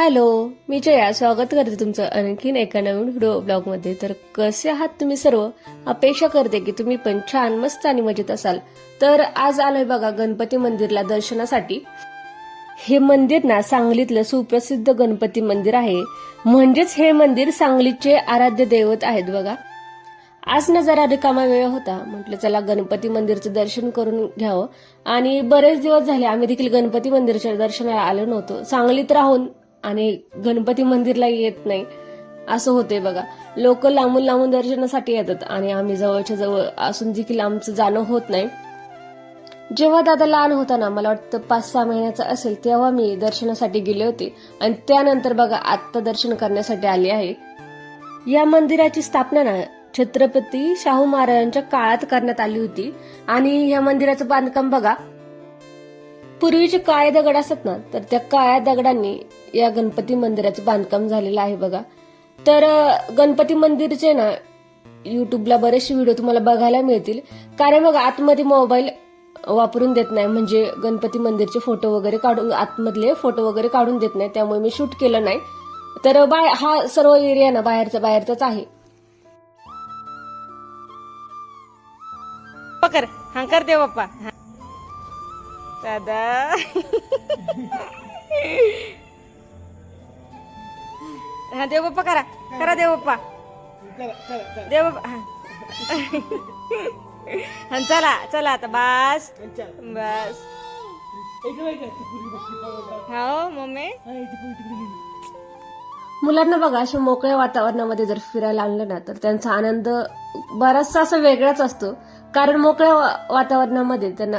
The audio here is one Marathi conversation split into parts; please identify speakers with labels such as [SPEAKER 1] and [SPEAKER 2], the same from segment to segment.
[SPEAKER 1] हॅलो मी जया. स्वागत करते तुमचं आणखीन एका नवीन व्हिडिओ ब्लॉगमध्ये. तर कसे आहात तुम्ही सर्व? अपेक्षा करते की तुम्ही पण छान मस्त आणि मजेत असाल. तर आज आलोय बघा गणपती मंदिरला दर्शनासाठी. हे मंदिर ना सांगलीतलं सुप्रसिद्ध गणपती मंदिर आहे. म्हणजेच हे मंदिर सांगलीचे आराध्य दैवत आहेत बघा. आज ना जरा रिकामा वेळ होता. म्हटलं चला गणपती मंदिरचं दर्शन करून घ्यावं. आणि बरेच दिवस झाले आम्ही देखील गणपती मंदिरच्या दर्शनाला आलो नव्हतो. सांगलीत राहून आणि गणपती मंदिरला येत नाही. असं होते बघा. लोक लांबून लांबून दर्शनासाठी येतात आणि आम्ही जवळच्या जवळ असून देखील आमचं जाणं होत नाही. जेव्हा दादा लहान होता ना मला वाटतं पाच सहा महिन्याचा असेल तेव्हा मी दर्शनासाठी गेले होते. आणि त्यानंतर बघा आत्ता दर्शन करण्यासाठी आले आहे. या मंदिराची स्थापना ना छत्रपती शाहू महाराजांच्या काळात करण्यात आली होती. आणि या मंदिराचं बांधकाम बघा पूर्वीचे काळे दगड असतात ना तर त्या काळ्या दगडांनी या गणपती मंदिराचं बांधकाम झालेलं आहे बघा. तर गणपती मंदिरचे ना युट्यूबला बरेचसे व्हिडिओ तुम्हाला बघायला मिळतील. कारण बघा आतमध्ये मोबाईल वापरून देत नाही. म्हणजे गणपती मंदिरचे फोटो वगैरे काढून आतमधले फोटो वगैरे काढून देत नाही. त्यामुळे मी शूट केलं नाही. तर बाय हा सर्व एरिया ना बाहेरचा बाहेरचाच आहे.
[SPEAKER 2] पकर हा कर दे बाप्पा. दादा. हा देव बाप्पा करा. करा देव बाप्पा. देव बाप्पा हा. हा, चला चला आता बस. बस. हो मम्मी?
[SPEAKER 1] मुलांना बघा अशा मोकळ्या वातावरणामध्ये जर फिरायला आणलं ना तर त्यांचा आनंद बराचसा असा वेगळाच असतो. कारण मोकळ्या वातावरणामध्ये त्यांना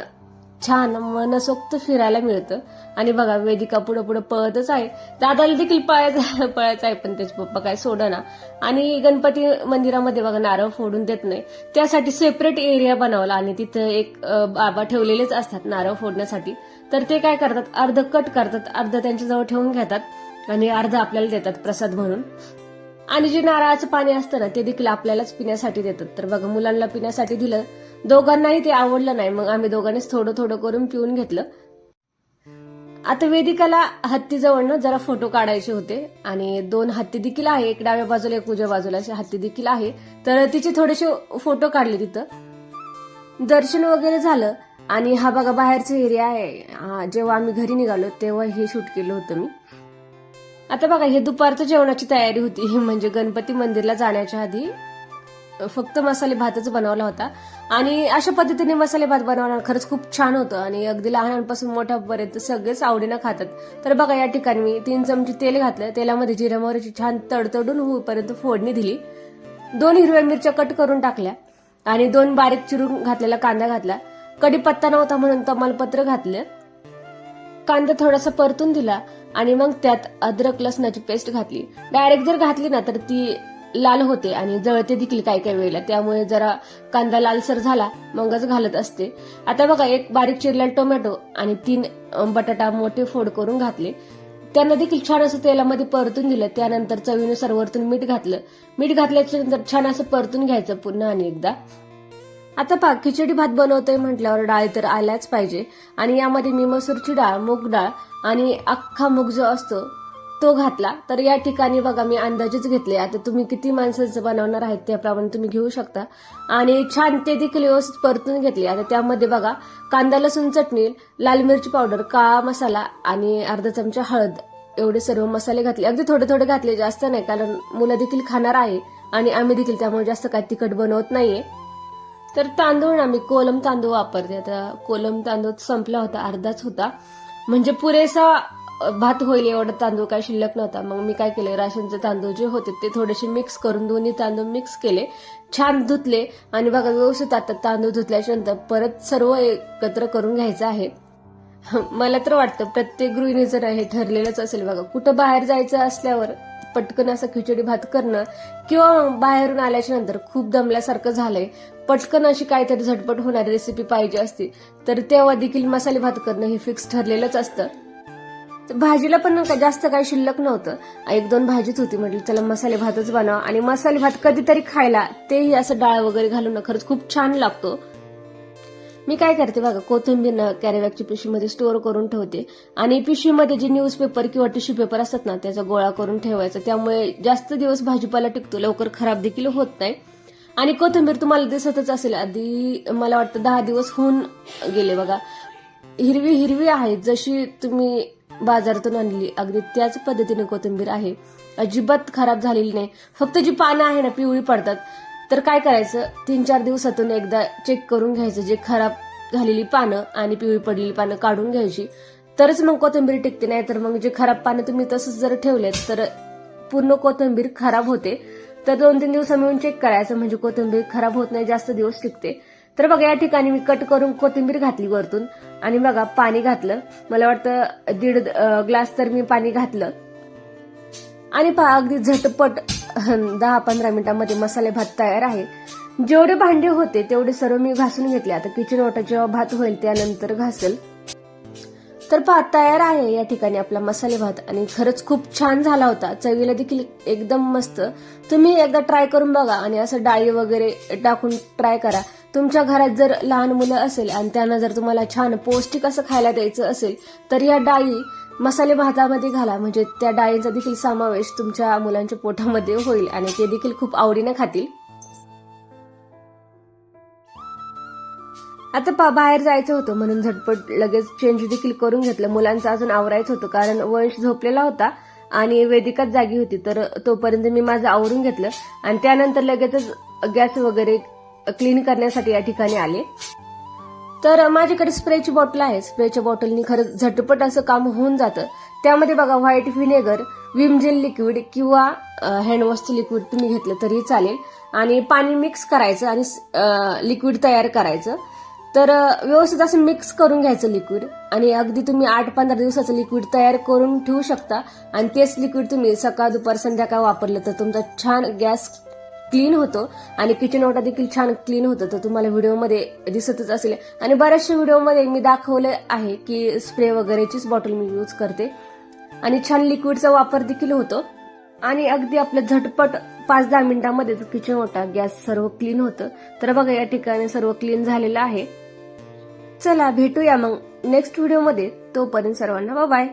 [SPEAKER 1] छान मनसोक्त फिरायला मिळतं. आणि बघा वेदिका पुढे पुढे पळतच आहे. दादाला देखील पळायचं पळायचं आहे पण त्याचे पप्पा काय सोडना आणि गणपती मंदिरामध्ये बघा नारळ फोडून देत नाही. त्यासाठी सेपरेट एरिया बनवला आणि तिथं एक बाबा ठेवलेलेच असतात नारळ फोडण्यासाठी. तर ते काय करतात? अर्ध कट करतात अर्ध त्यांच्याजवळ ठेवून घेतात आणि अर्ध आपल्याला देतात प्रसाद म्हणून. आणि जे नारळाचं पाणी असतं ना ते देखील आपल्यालाच पिण्यासाठी देतात. तर बघा मुलांना पिण्यासाठी दिलं. दोघांनाही ते आवडलं नाही. मग आम्ही दोघांनीच थोडं थोडं करून पिऊन घेतलं. आता वेदिकाला हत्तीजवळ ना जरा फोटो काढायचे होते. आणि दोन हत्ती देखील आहे. एक डाव्या बाजूला एक उजव्या बाजूला अशी हत्ती देखील आहे. तर तिचे थोडेसे फोटो काढले तिथं. दर्शन वगैरे झालं. आणि हा बघा बाहेरचा एरिया आहे. जेव्हा आम्ही घरी निघालो तेव्हा हे शूट केलं होतं मी. आता बघा हे दुपारचं जेवणाची तयारी होती. म्हणजे गणपती मंदिरला जाण्याच्या आधी फक्त मसाले भातच बनवला होता. आणि अशा पद्धतीने मसाले भात बनवणार खरंच खूप छान होतं. आणि अगदी लहानांपासून मोठ्यापर्यंत सगळेच आवडीनं खातात. तर बघा या ठिकाणी मी तीन चमचे तेल घातलं. तेलामध्ये जिरा मोहरीची छान तडतडून होईपर्यंत फोडणी दिली. दोन हिरव्या मिरच्या कट करून टाकल्या. आणि दोन बारीक चिरून घातलेला कांदा घातला. कढीपत्ता नव्हता म्हणून तमालपत्र घातलं. कांदा थोडासा परतून दिला. आणि मग त्यात अद्रक लसणाची पेस्ट घातली. डायरेक्ट जर घातली ना तर ती लाल होते आणि जळते देखील काही काही वेळेला. त्यामुळे जरा कांदा लालसर झाला मगच घालत असते. आता बघा एक बारीक चिरलेला टोमॅटो आणि तीन बटाटा मोठे फोड करून घातले. त्यांना देखील छान असं तेलामध्ये परतून दिलं. त्यानंतर चवीनुसार वरतून मीठ घातलं. मीठ घातल्याच्या नंतर छान असं परतून घ्यायचं पुन्हा आणि एकदा. आता पहा खिचडी भात बनवतोय म्हटल्यावर डाळ तर आल्याच पाहिजे. आणि यामध्ये मी मसूरची डाळ मूग डाळ आणि अख्खा मूग जो असतो तो घातला. तर या ठिकाणी बघा मी अंदाजेच घेतले. आता तुम्ही किती माणसांचं बनवणार आहेत त्याप्रमाणे तुम्ही घेऊ शकता. आणि छान ते देखील व्यवस्थित परतून घेतले. आता त्यामध्ये बघा कांदा लसूण चटणी लाल मिरची पावडर काळा मसाला आणि अर्धा चमचा हळद. एवढे सर्व मसाले घातले. अगदी थोडे थोडे घातले. जास्त नाही कारण मुलं देखील खाणार आहे. आणि आम्ही देखील त्यामुळे जास्त काय तिखट बनवत नाहीये. तर तांदूळ ना मी कोलम तांदूळ वापरते. आता कोलम तांदूळ संपला होता अर्धाच होता. म्हणजे पुरेसा भात होईल एवढा तांदूळ काय शिल्लक नव्हता. मग मी काय केलं राशनचे तांदूळ जे होते ते थोडेसे मिक्स करून दोन्ही तांदूळ मिक्स केले. छान धुतले. आणि बघा व्यवस्थित आता तांदूळ धुतल्याच्या नंतर परत सर्व एकत्र करून घ्यायचं आहे. मला तर वाटतं प्रत्येक गृहिणी जर हे ठरलेलंच असेल बघा कुठं बाहेर जायचं असल्यावर पटकन असं खिचडी भात करणं किंवा बाहेरून आल्याच्यानंतर खूप दमल्यासारखं झालंय. पटकन अशी काहीतरी झटपट होणारी रेसिपी पाहिजे असती. तर तेव्हा देखील मसाले भात करणं हे फिक्स ठरलेलंच असतं. तर भाजीला पण जास्त काही शिल्लक नव्हतं. एक दोन भाजीच होती. म्हटलं चला मसाले भातच बनवा. आणि मसाले भात कधीतरी खायला तेही असं डाळ वगैरे घालून खरंच खूप छान लागतो. मी काय करते बघा कोथिंबीर ना कॅरीबॅगची पिशवीमध्ये स्टोअर करून ठेवते. आणि पिशवीमध्ये जे न्यूजपेपर किंवा टिश्यू पेपर असतात ना त्याचा गोळा करून ठेवायचा. त्यामुळे जास्त दिवस भाजीपाला टिकतो लवकर खराब देखील होत नाही. आणि कोथिंबीर तुम्हाला दिसतच असेल आधी मला वाटतं दहा दिवस होऊन गेले बघा. हिरवी हिरवी आहे जशी तुम्ही बाजारातून आणली अगदी त्याच पद्धतीने कोथिंबीर आहे. अजिबात खराब झालेली नाही. फक्त जी पानं आहे ना पिवळी पडतात. तर काय करायचं? तीन चार दिवसातून एकदा चेक करून घ्यायचं जे खराब झालेली पानं आणि पिवळी पडलेली पानं काढून घ्यायची. तरच मग कोथिंबीर टिकते नाही तर मग जे खराब पानं तुम्ही तसंच जर ठेवलेत तर पूर्ण कोथिंबीर खराब होते. तर दोन तीन दिवस मिळून चेक करायचं म्हणजे कोथिंबीर खराब होत नाही जास्त दिवस टिकते. तर बघा या ठिकाणी मी कट करून कोथिंबीर घातली वरतून. आणि बघा पाणी घातलं. मला वाटतं दीड ग्लास तर मी पाणी घातलं. आणि पहा अगदी झटपट दहा पंधरा मिनिटांमध्ये मसाले भात तयार आहे. जेवढे भांडे होते तेवढे सर्व मी घासून घेतले. आता किचन ओटा जेव्हा भात होईल त्यानंतर घासेल. तर भात तयार आहे या ठिकाणी आपला मसाले भात. आणि खरंच खूप छान झाला होता. चवीला देखील एकदम मस्त. तुम्ही एकदा ट्राय करून बघा आणि असं डाळी वगैरे टाकून ट्राय करा. तुमच्या घरात जर लहान मुलं असेल आणि त्यांना जर तुम्हाला छान पौष्टिक असं खायला द्यायचं असेल तर या डाळी मसाले भातामध्ये घाला. म्हणजे त्या डाळींचा देखील समावेश तुमच्या मुलांच्या पोटामध्ये होईल आणि ते देखील खूप आवडीने खातील. आता पा बाहेर जायचं होतं म्हणून झटपट लगेच चेंज देखील करून घेतलं. मुलांचं अजून आवरायचं होतं कारण वंश झोपलेला होता आणि वेदिकाच जागी होती. तर तोपर्यंत मी माझं आवरून घेतलं आणि त्यानंतर लगेचच गॅस वगैरे क्लीन करण्यासाठी या ठिकाणी आले. तर माझ्याकडे स्प्रेची बॉटल आहे. स्प्रेच्या बॉटलनी खरंच झटपट असं काम होऊन जातं. त्यामध्ये बघा white vinegar Vim gel liquid किंवा हँडवॉशचं लिक्विड तुम्ही घेतलं तरी चालेल. आणि पाणी मिक्स करायचं आणि लिक्विड तयार करायचं. तर व्यवस्थित असं मिक्स करून घ्यायचं लिक्विड आणि अगदी तुम्ही आठ पंधरा दिवसाचं लिक्विड तयार करून ठेवू शकता. आणि तेच लिक्विड तुम्ही सकाळ दुपार संध्याकाळ वापरलं तर तुमचा छान गॅस क्लीन होतो. आणि किचन ओटा देखील छान क्लीन होतं. तर तुम्हाला व्हिडिओमध्ये दिसतच असेल. आणि बऱ्याचशा व्हिडिओमध्ये मी दाखवलं आहे की स्प्रे वगैरेचीच बॉटल मी यूज करते. आणि छान लिक्विडचा वापर देखील होतो. आणि अगदी आपलं झटपट पाच दहा मिनिटांमध्ये किचन ओटा गॅस सर्व क्लीन होतं. तर बघा या ठिकाणी सर्व क्लीन झालेलं आहे. चला भेटूया मग नेक्स्ट व्हिडिओमध्ये तोपर्यंत सर्वांना बाय